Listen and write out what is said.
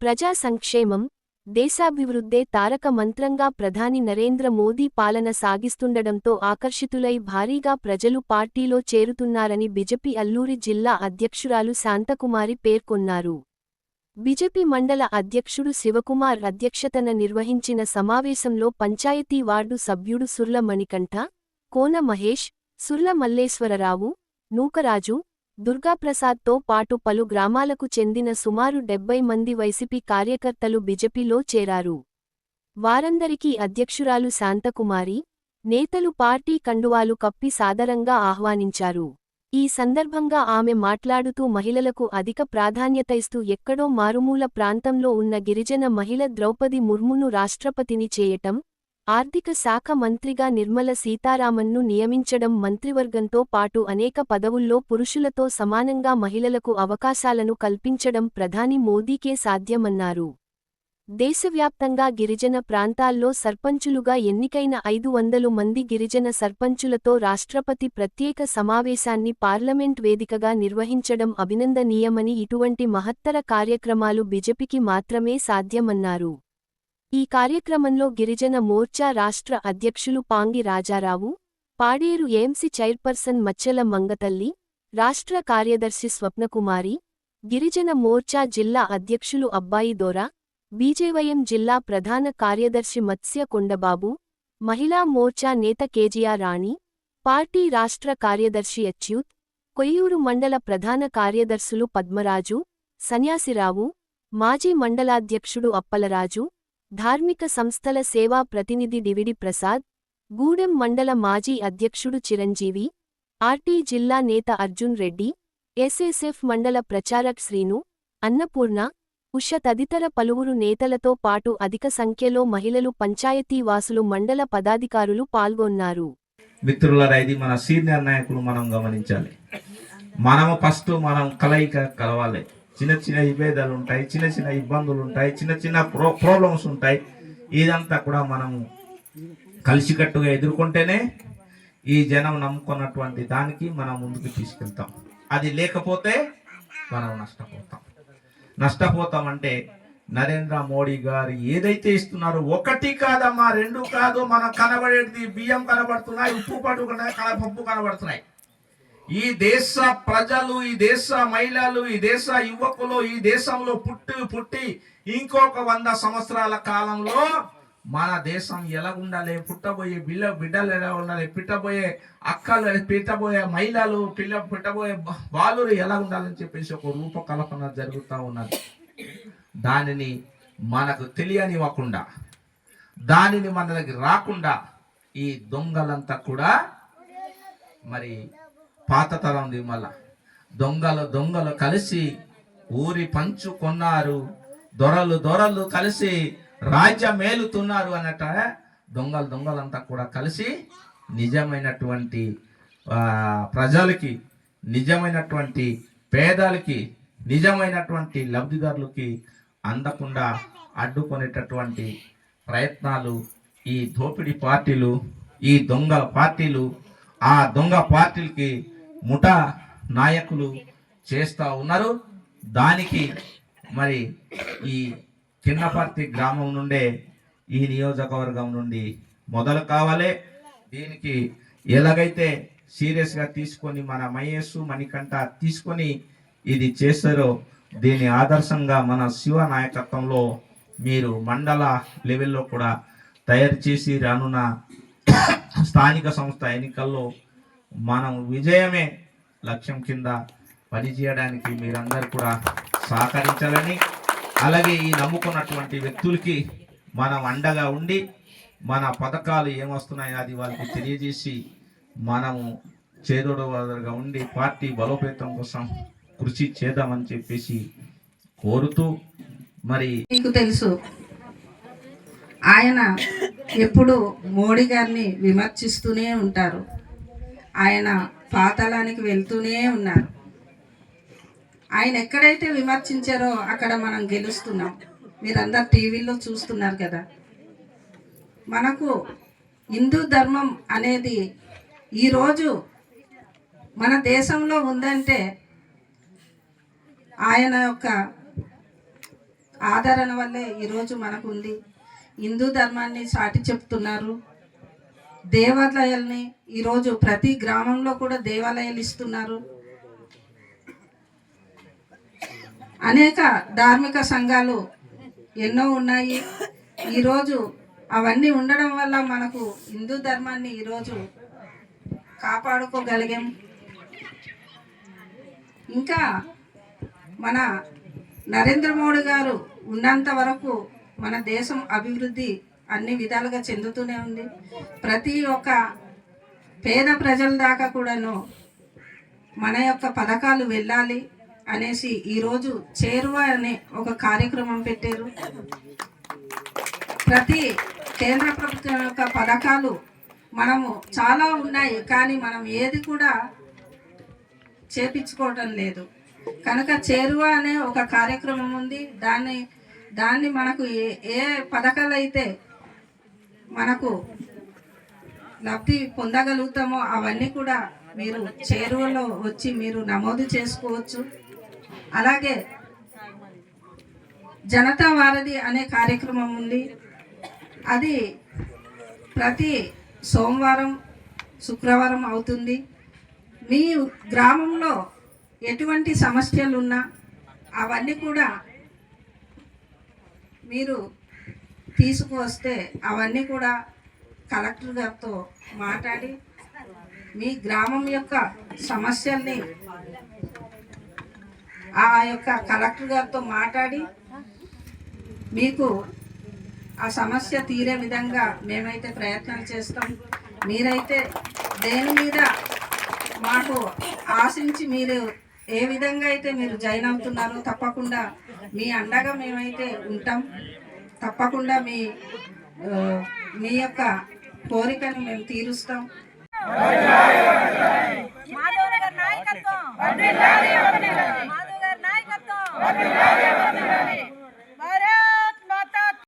ప్రజా సంక్షేమం దేశాభివృద్ధే తారక మంత్రంగా ప్రధాని నరేంద్ర మోదీ పాలన సాగిస్తుండడంతో ఆకర్షితులై భారీగా ప్రజలు పార్టీలో చేరుతున్నారని బిజెపి అల్లూరి జిల్లా అధ్యక్షురాలు శాంతకుమారి పేర్కొన్నారు. బిజెపి మండల అధ్యక్షుడు శివకుమార్ అధ్యక్షతన నిర్వహించిన సమావేశంలో పంచాయతీ వార్డు సభ్యుడు సుర్ల మణికంఠ కోన మహేష్ సుర్ల మల్లేశ్వరరావు నూకరాజు దుర్గాప్రసాద్తో పాటు పలు గ్రామాలకు చెందిన సుమారు డెబ్బై మంది వైసీపీ కార్యకర్తలు బిజెపిలో చేరారు. వారందరికీ అధ్యక్షురాలు శాంతకుమారి నేతలు పార్టీ కండువాలు కప్పి సాదరంగా ఆహ్వానించారు. ఈ సందర్భంగా ఆమె మాట్లాడుతూ మహిళలకు అధిక ప్రాధాన్యత ఇస్తూ ఎక్కడో మారుమూల ప్రాంతంలో ఉన్న గిరిజన మహిళ ద్రౌపది ముర్మును రాష్ట్రపతిని చేయటం ఆర్థిక శాఖ మంత్రిగా నిర్మల సీతారామన్ను నియమించడం మంత్రివర్గంతో పాటు అనేక పదవుల్లో పురుషులతో సమానంగా మహిళలకు అవకాశాలను కల్పించడం ప్రధాని మోదీకే సాధ్యమన్నారు. దేశవ్యాప్తంగా గిరిజన ప్రాంతాల్లో సర్పంచులుగా ఎన్నికైన ఐదు వందలు మంది గిరిజన సర్పంచులతో రాష్ట్రపతి ప్రత్యేక సమావేశాన్ని పార్లమెంట్ వేదికగా నిర్వహించడం అభినందనీయమని ఇటువంటి మహత్తర కార్యక్రమాలు బిజెపికి మాత్రమే సాధ్యమన్నారు. ఈ కార్యక్రమంలో గిరిజన మోర్చా రాష్ట్ర అధ్యక్షులు పాంగి రాజారావు పాడేరు ఏంసి చైర్పర్సన్ మచ్చెల మంగతల్లి రాష్ట్ర కార్యదర్శి స్వప్నకుమారి గిరిజన మోర్చా జిల్లా అధ్యక్షులు అబ్బాయి దోరా బీజేవైఎం జిల్లా ప్రధాన కార్యదర్శి మత్స్య కొండబాబు మహిళా మోర్చా నేత కేజీఆర్ రాణి పార్టీ రాష్ట్ర కార్యదర్శి అచ్యుత్ కొయ్యూరు మండల ప్రధాన కార్యదర్శులు పద్మరాజు సన్యాసిరావు మాజీ మండలాధ్యక్షుడు అప్పలరాజు ధార్మిక సంస్థల సేవా ప్రతినిధి డివిడి ప్రసాద్ గూడెం మండల మాజీ అధ్యక్షుడు చిరంజీవి ఆర్టీ జిల్లా నేత అర్జున్ రెడ్డి ఎస్ఎస్ఎఫ్ మండల ప్రచారక్ శ్రీను అన్నపూర్ణ ఉష తదితర పలువురు నేతలతో పాటు అధిక సంఖ్యలో మహిళలు పంచాయతీ వాసులు మండల పదాధికారులు పాల్గొన్నారు. మిత్రులారా ఇది మన సీనియర్ నాయకులు మనం గమనించాలి. మనము ఫస్ట్ మనం కలయిక కలవాలి. చిన్న చిన్న విభేదాలు ఉంటాయి చిన్న చిన్న ఇబ్బందులు ఉంటాయి చిన్న చిన్న ప్రో ప్రాబ్లమ్స్ ఉంటాయి. ఇదంతా కూడా మనము కలిసికట్టుగా ఎదుర్కొంటేనే ఈ జనం నమ్ముకున్నటువంటి దానికి మనం ముందుకు తీసుకెళ్తాం. అది లేకపోతే మనం నష్టపోతాం. నష్టపోతామంటే నరేంద్ర మోడీ గారు ఏదైతే ఇస్తున్నారో ఒకటి కాదమ్మా రెండు కాదు. మనం కనబడేది బియ్యం కనబడుతున్నాయి ఉప్పు పట్టు పప్పు కనబడుతున్నాయి. ఈ దేశ ప్రజలు ఈ దేశ మహిళలు ఈ దేశ యువకులు ఈ దేశంలో పుట్టి పుట్టి ఇంకొక వంద సంవత్సరాల కాలంలో మన దేశం ఎలా ఉండాలి పుట్టబోయే బిల్ల బిడ్డలు ఎలా ఉండాలి పిట్టబోయే అక్కలు పిట్టబోయే మహిళలు పిల్ల పుట్టబోయే బాలురు ఎలా ఉండాలని చెప్పేసి ఒక రూపకల్పన జరుగుతూ ఉన్నది. దానిని మనకు తెలియనివ్వకుండా దానిని మన దగ్గర రాకుండా ఈ దొంగలంతా కూడా మరి పాత తరంది మళ్ళా. దొంగలు దొంగలు కలిసి ఊరి పంచుకొన్నారు దొరలు దొరలు కలిసి రాజ్యం మేలుతున్నారు అన్నట్ట. దొంగలు దొంగలంతా కూడా కలిసి నిజమైనటువంటి ప్రజలకి నిజమైనటువంటి పేదలకి నిజమైనటువంటి లబ్ధిదారులకి అందకుండా అడ్డుకునేటటువంటి ప్రయత్నాలు ఈ దోపిడీ పార్టీలు ఈ దొంగ పార్టీలు ఆ దొంగ పార్టీలకి ముఠా నాయకులు చేస్తూ ఉన్నారు. దానికి మరి ఈ కిన్నపర్తి గ్రామం నుండే ఈ నియోజకవర్గం నుండి మొదలు కావాలి. దీనికి ఎలాగైతే సీరియస్గా తీసుకొని మన మహేష్ మణికంఠ తీసుకొని ఇది చేస్తారో దీని ఆదర్శంగా మన శివ నాయకత్వంలో మీరు మండల లెవెల్లో కూడా తయారు చేసి రానున్న స్థానిక సంస్థ ఎన్నికల్లో మనం విజయమే లక్ష్యం కింద పనిచేయడానికి మీరందరూ కూడా సహకరించాలని అలాగే ఈ నమ్ముకున్నటువంటి వ్యక్తులకి మనం అండగా ఉండి మన పథకాలు ఏమొస్తున్నాయో అది వాళ్ళకి తెలియజేసి మనము చేదోడగా ఉండి పార్టీ బలోపేతం కోసం కృషి చేద్దామని చెప్పేసి కోరుతూ మరి మీకు తెలుసు ఆయన ఎప్పుడు మోడీ గారిని విమర్శిస్తూనే ఉంటారు. ఆయన పాతాళానికి వెళ్తూనే ఉన్నారు. ఆయన ఎక్కడైతే విమర్శించారో అక్కడ మనం గెలుస్తున్నాం. మీరందరు టీవీలో చూస్తున్నారు కదా. మనకు హిందూ ధర్మం అనేది ఈరోజు మన దేశంలో ఉందంటే ఆయన యొక్క ఆదరణ వల్లే ఈరోజు మనకు ఉంది. హిందూ ధర్మాన్ని చాటి చెప్తున్నారు. దేవాలయాల్ని ఈరోజు ప్రతి గ్రామంలో కూడా దేవాలయాలు ఇస్తున్నారు. అనేక ధార్మిక సంఘాలు ఎన్నో ఉన్నాయి. ఈరోజు అవన్నీ ఉండడం వల్ల మనకు హిందూ ధర్మాన్ని ఈరోజు కాపాడుకోగలిగాం. ఇంకా మన నరేంద్ర మోడీ గారు ఉన్నంత వరకు మన దేశం అభివృద్ధి అన్ని విధాలుగా చెందుతూనే ఉంది. ప్రతి ఒక్క పేద ప్రజల దాకా కూడాను మన యొక్క పథకాలు వెళ్ళాలి అనేసి ఈరోజు చేరువ అనే ఒక కార్యక్రమం పెట్టారు. ప్రతి కేంద్ర ప్రభుత్వం యొక్క పథకాలు మనము చాలా ఉన్నాయి కానీ మనం ఏది కూడా చేపించుకోవటం లేదు. కనుక చేరువ అనే ఒక కార్యక్రమం ఉంది. దాన్ని దాన్ని మనకు ఏ ఏ పథకాలు అయితే మనకు లబ్ధి పొందగలుగుతామో అవన్నీ కూడా మీరు చేరువలో వచ్చి మీరు నమోదు చేసుకోవచ్చు. అలాగే జనతా వారధి అనే కార్యక్రమం ఉంది. అది ప్రతి సోమవారం శుక్రవారం అవుతుంది. మీ గ్రామంలో ఎటువంటి సమస్యలు ఉన్నా అవన్నీ కూడా మీరు తీసుకువస్తే అవన్నీ కూడా కలెక్టర్ గారితో మాట్లాడి మీ గ్రామం యొక్క సమస్యల్ని ఆ యొక్క కలెక్టర్ గారితో మాట్లాడి మీకు ఆ సమస్య తీరే విధంగా మేమైతే ప్రయత్నాలు చేస్తాం. మీరైతే దేని మీద మాకు ఆశించి మీరు ఏ విధంగా అయితే మీరు జాయిన్ అవుతున్నారో తప్పకుండా మీ అండగా మేమైతే ఉంటాం. తప్పకుండా మీ మీ యొక్క కోరికను మేము తీరుస్తాం. నాయకత్వం.